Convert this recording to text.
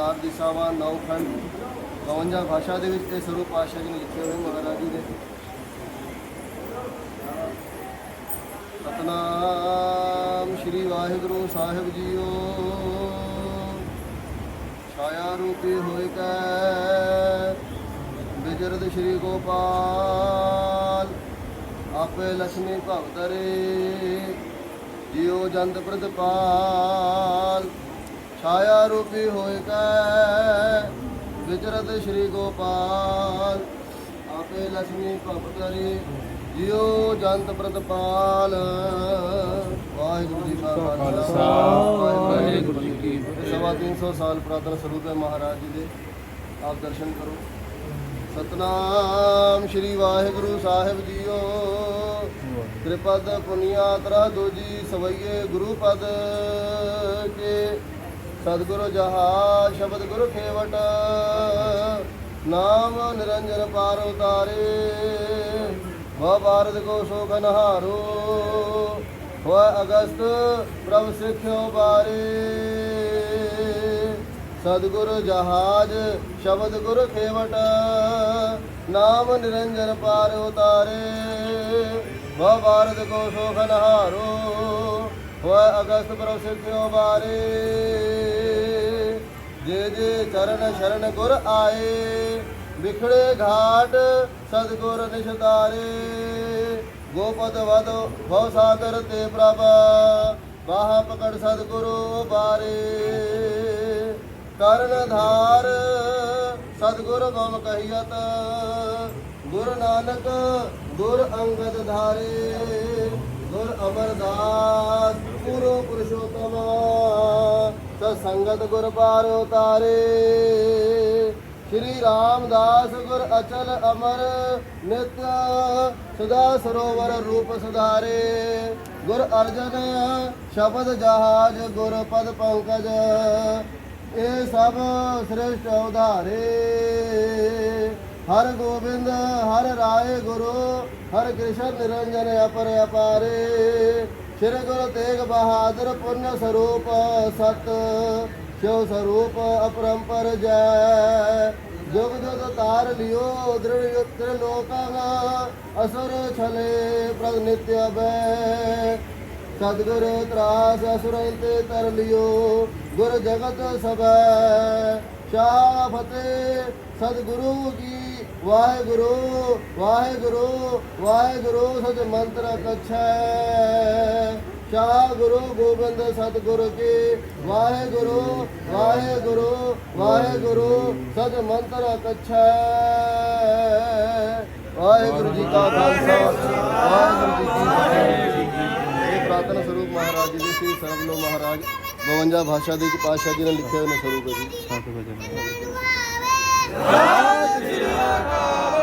ਚਾਰ ਦਿਸ਼ਾਵਾਂ, ਨੌ ਖੰਡ 52 ਭਾਸ਼ਾ ਦੇ ਵਿੱਚ ਇਹ ਸਰੂਪ ਪਾਤਸ਼ਾਹ ਜੀ ਨੇ ਲਿਖੇ ਹੋਏ ਮਹਾਰਾਜ ਜੀ ਦੇ। ਸਤਨਾਮ ਸ਼੍ਰੀ ਵਾਹਿਗੁਰੂ ਸਾਹਿਬ ਜੀਓ। ਛਾਇਆ ਰੂਪੀ ਹੋਇ ਕੈ ਬਿਜਰਦ ਸ਼੍ਰੀ ਗੋਪਾਲ, ਆਪੇ ਲక్ష్ਮੀ ਭਵਤਰੇ ਜਿਉ ਜੰਤ ਪ੍ਰਤਪਾਲ। ਛਾਇਆ ਰੂਪੀ ਹੋਇ ਕੈ ਵਿਚਰਤ ਸ਼੍ਰੀ ਗੋਪਾਲ। ਆਪੇ ਲక్ష్ਮੀ ਭਵਤਰੇ ਜਿਉ ਜੰਤ ਪ੍ਰਤਪਾਲ। ਵਾਹਿਗੁਰੂ ਜੀ ਕਾ ਖਾਲਸਾ। ਵਾਹਿਗੁਰੂ ਜੀ ਕੀ ਫਤਿਹ। ਸਵਾ 300 ਸਾਲ ਪੁਰਾਤਨ ਸਰੂਪ ਹੈ ਮਹਾਰਾਜ ਜੀ ਦੇ। ਆਪ ਦਰਸ਼ਨ ਕਰੋ। ਸਤਨਾਮ ਸ਼੍ਰੀ ਵਾਹਿਗੁਰੂ ਸਾਹਿਬ ਜੀਓ। ਤ੍ਰਿਪਦ ਪੁਨੀਆਤ ਰਾਧੋ ਜੀ ਸਵਈਏ ਗੁਰੂ ਪਦ ਕੇ। ਸਤਿਗੁਰੂ ਜਹਾ ਸ਼ਬਦ ਗੁਰੂ ਖੇਵਟ, ਨਾਮ ਨਿਰੰਜਨ ਪਾਰ ਉਤਾਰੇ। ਵਾ ਭਾਰਤ ਕੋ ਸੋਖ ਨਹਾਰੋ ਹੋਇ ਅਗਸਤ ਪ੍ਰਭ ਸਿੱਖਿਓ ਬਾਰੇ। ਸਤਿਗੁਰ ਜਹਾਜ, ਸ਼ਬਦ ਗੁਰ ਖੇਵਟ, ਨਾਮ ਨਿਰੰਜਨ ਪਾਰ ਉਤਾਰੇ। ਵਾ ਭਾਰਤ ਕੋ ਸੋਖ ਨਹਾਰੋ ਹੋਇ ਅਗਸਤ ਪ੍ਰਭ ਸਿੱਖਿਓ ਬਾਰੇ। ਜੇ ਜੇ ਚਰਨ ਸ਼ਰਨ ਗੁਰ ਆਏ, ਵਿਖੜੇ ਘਾਟ ਸਤਿਗੁਰ ਨਿਸ਼ਤਾਰੇ ਗੋਪਦ ਵਦ ਭਵ ਸਾਗਰ ਤੇ ਪ੍ਰਭ, ਬਾਹ ਪਕੜ ਸਤਿਗੁਰੂ ਬਾਰੇ। ਕਰਨ ਧਾਰ ਸਤਿਗੁਰ ਗਮ ਕਹੀਅਤ, ਗੁਰ ਨਾਨਕ ਗੁਰ ਅੰਗਦ ਧਾਰੇ। ਗੁਰ ਅਮਰਦਾਸ ਪੁਰੋ ਪੁਰਸ਼ੋਤਮ। ਸਤ ਸੰਗਤ ਗੁਰ ਪਾਰ ਉਤਾਰੇ ਸ਼੍ਰੀ ਰਾਮਦਾਸ ਗੁਰ ਅਚਲ ਅਮਰ ਨਿਤ ਸਦਾ ਸਰੋਵਰ ਰੂਪ ਸੁਧਾਰੇ। ਗੁਰ ਅਰਜਨ ਸ਼ਬਦ ਜਹਾਜ ਗੁਰ ਪਦ ਪੰਕਜ, ਇਹ ਸਭ ਸ੍ਰਿਸ਼ਟ ਉਧਾਰੇ। ਹਰ ਗੋਬਿੰਦ, ਹਰ ਰਾਏ ਗੁਰੂ, ਹਰ ਕ੍ਰਿਸ਼ਨ ਨਿਰੰਜਨ ਅਪਰ ਅਪਾਰੇ। ਸ਼੍ਰੀ ਗੁਰੂ ਤੇਗ ਬਹਾਦਰ ਪੁੰਨ ਸਰੂਪ ਸਤ ਸ਼ਿਵ ਸਰੂਪ ਅਪਰੰਪਰ ਜੈ। ਜੁਗ ਜੁਗ ਤਾਰ ਲਿਓ, ਦ੍ਰਿੜ ਯੁਤਰ ਲੋਕਾਂ ਅਸੁਰ ਛਲੇ ਪ੍ਰਗ ਨਿਤਿ ਬੈ। ਤਰਾਸ ਅਸੁਰਾਂ ਤੇ ਤਰ ਲਿਓ, ਗੁਰ ਜਗਤ ਸਭੈ। ਸ਼ਾਹ ਫਤਿਹ, ਸਤਿਗੁਰੂ ਕੀ ਵਾਹਿਗੁਰੂ ਵਾਹਿਗੁਰੂ ਵਾਹਿਗੁਰੂ ਸਤ ਮੰਤਰ ਕਛੈ। ਸ਼ਾਹ ਗੁਰੂ ਗੋਬਿੰਦ ਸਤਿਗੁਰੂ ਕੀ ਵਾਹਿਗੁਰੂ ਵਾਹਿਗੁਰੂ ਵਾਹਿਗੁਰੂ ਸਤ ਮੰਤਰ ਕਛੈ। ਵਾਹਿਗੁਰੂ ਜੀ ਕਾ ਖਾਲਸਾ, ਵਾਹਿਗੁਰੂ ਜੀ ਕੀ ਫਤਿਹ। ਇਹ ਪ੍ਰਾਤਨ ਸਰੂਪ ਮਹਾਰਾਜ ਜੀ ਦੇ ਸੀ ਸਰਬਲੋ ਮਹਾਰਾਜ 52 ਭਾਸ਼ਾ ਦੇ ਵਿੱਚ ਪਾਤਸ਼ਾਹ ਜੀ ਨੇ ਲਿਖੇ ਹੋਏ ਨੇ ਸਰੂਪ ਜੀ। ਸਤ ਵਜਨ ਸਤਿ ਸ੍ਰੀ ਅਕਾਲ